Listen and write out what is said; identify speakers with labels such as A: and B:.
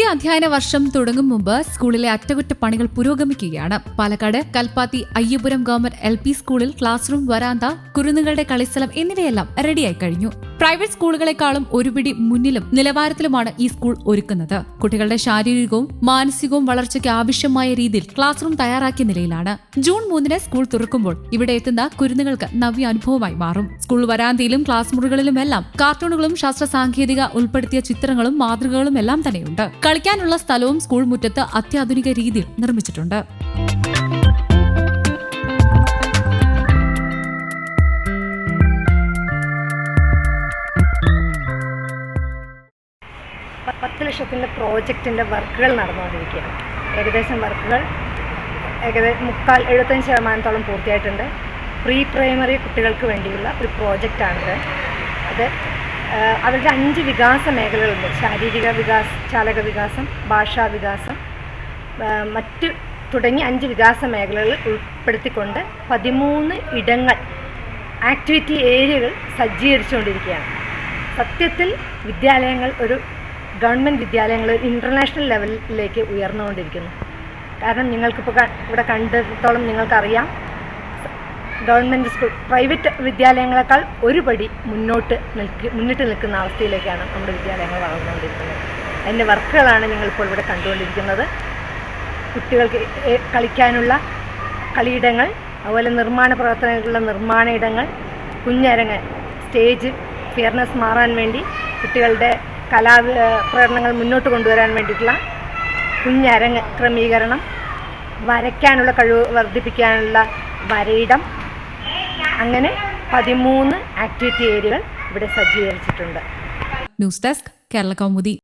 A: അധ്യയന വർഷം തുടങ്ങും മുമ്പ് സ്കൂളിലെ അറ്റകുറ്റപ്പണികൾ പുരോഗമിക്കുകയാണ്. പാലക്കാട് കൽപ്പാത്തി അയ്യപുരം ഗവൺമെന്റ് എൽ സ്കൂളിൽ ക്ലാസ് റൂം വരാന്ത കുരുന്നുകളുടെ കളിസ്ഥലം എന്നിവയെല്ലാം റെഡിയായി കഴിഞ്ഞു. പ്രൈവറ്റ് സ്കൂളുകളെക്കാളും ഒരുപിടി മുന്നിലും നിലവാരത്തിലുമാണ് ഈ സ്കൂൾ ഒരുക്കുന്നത്. കുട്ടികളുടെ ശാരീരികവും മാനസികവും വളർച്ചയ്ക്ക് ആവശ്യമായ രീതിയിൽ ക്ലാസ് റൂം തയ്യാറാക്കിയ നിലയിലാണ്. ജൂൺ മൂന്നിന് സ്കൂൾ തുറക്കുമ്പോൾ ഇവിടെ എത്തുന്ന കുരുന്നുകൾക്ക് നവ്യ അനുഭവമായി മാറും. സ്കൂൾ വരാന്തയിലും ക്ലാസ് മുറികളിലുമെല്ലാം കാർട്ടൂണുകളും ശാസ്ത്ര സാങ്കേതിക ഉൾപ്പെടുത്തിയ ചിത്രങ്ങളും മാതൃകകളും എല്ലാം തന്നെയുണ്ട്. കളിക്കാനുള്ള സ്ഥലവും സ്കൂൾ മുറ്റത്ത് അത്യാധുനിക രീതിയിൽ നിർമ്മിച്ചിട്ടുണ്ട്.
B: പത്ത് ലക്ഷത്തിന്റെ പ്രോജക്റ്റിന്റെ വർക്കുകൾ നടന്നുകൊണ്ടിരിക്കുകയാണ്. ഏകദേശം വർക്കുകൾ ഏകദേശം മുക്കാൽ എഴുപത്തഞ്ച് ശതമാനത്തോളം പൂർത്തിയായിട്ടുണ്ട്. പ്രീ പ്രൈമറി കുട്ടികൾക്ക് വേണ്ടിയുള്ള ഒരു പ്രോജക്റ്റാണിത്. അത് അവരുടെ അഞ്ച് വികാസ മേഖലകളുണ്ട്. ശാരീരിക വികാസ ചാലക വികാസം ഭാഷാ വികാസം മറ്റ് തുടങ്ങി അഞ്ച് വികാസ മേഖലകൾ ഉൾപ്പെടുത്തിക്കൊണ്ട് പതിമൂന്ന് ഇടങ്ങൾ ആക്ടിവിറ്റി ഏരിയകൾ സജ്ജീകരിച്ചുകൊണ്ടിരിക്കുകയാണ്. സത്യത്തിൽ വിദ്യാലയങ്ങൾ ഒരു ഗവൺമെന്റ് വിദ്യാലയങ്ങൾ ഇന്റർനാഷണൽ ലെവലിലേക്ക് ഉയർന്നുകൊണ്ടിരിക്കുന്നു. കാരണം നിങ്ങൾക്കിപ്പോൾ ഇവിടെ കണ്ടിടത്തോളം നിങ്ങൾക്കറിയാം ഗവൺമെന്റ് സ്കൂൾ പ്രൈവറ്റ് വിദ്യാലയങ്ങളെക്കാൾ ഒരു പടി മുന്നോട്ട് നിൽക്ക് മുന്നിട്ട് നിൽക്കുന്ന അവസ്ഥയിലേക്കാണ് നമ്മുടെ വിദ്യാലയങ്ങൾ വളർന്നുകൊണ്ടിരിക്കുന്നത്. അതിന്റെ വർക്കുകളാണ് നിങ്ങളിപ്പോൾ ഇവിടെ കണ്ടുകൊണ്ടിരിക്കുന്നത്. കുട്ടികൾക്ക് കളിക്കാനുള്ള കളിയിടങ്ങൾ അതുപോലെ നിർമ്മാണ പ്രവർത്തനങ്ങളുള്ള നിർമ്മാണ ഇടങ്ങൾ കുഞ്ഞരങ്ങ് സ്റ്റേജ് ഫിയർനെസ് മാറാൻ വേണ്ടി കുട്ടികളുടെ കലാ പ്രകടനങ്ങൾ മുന്നോട്ട് കൊണ്ടുവരാൻ വേണ്ടിയിട്ടുള്ള കുഞ്ഞരങ്ങ് ക്രമീകരണം വരയ്ക്കാനുള്ള കഴിവ് വർദ്ധിപ്പിക്കാനുള്ള വരയിടം അങ്ങനെ പതിമൂന്ന് ആക്ടിവിറ്റി ഏരിയകൾ ഇവിടെ സജ്ജീകരിച്ചിട്ടുണ്ട്.
A: News desk Kerala Kaumudi.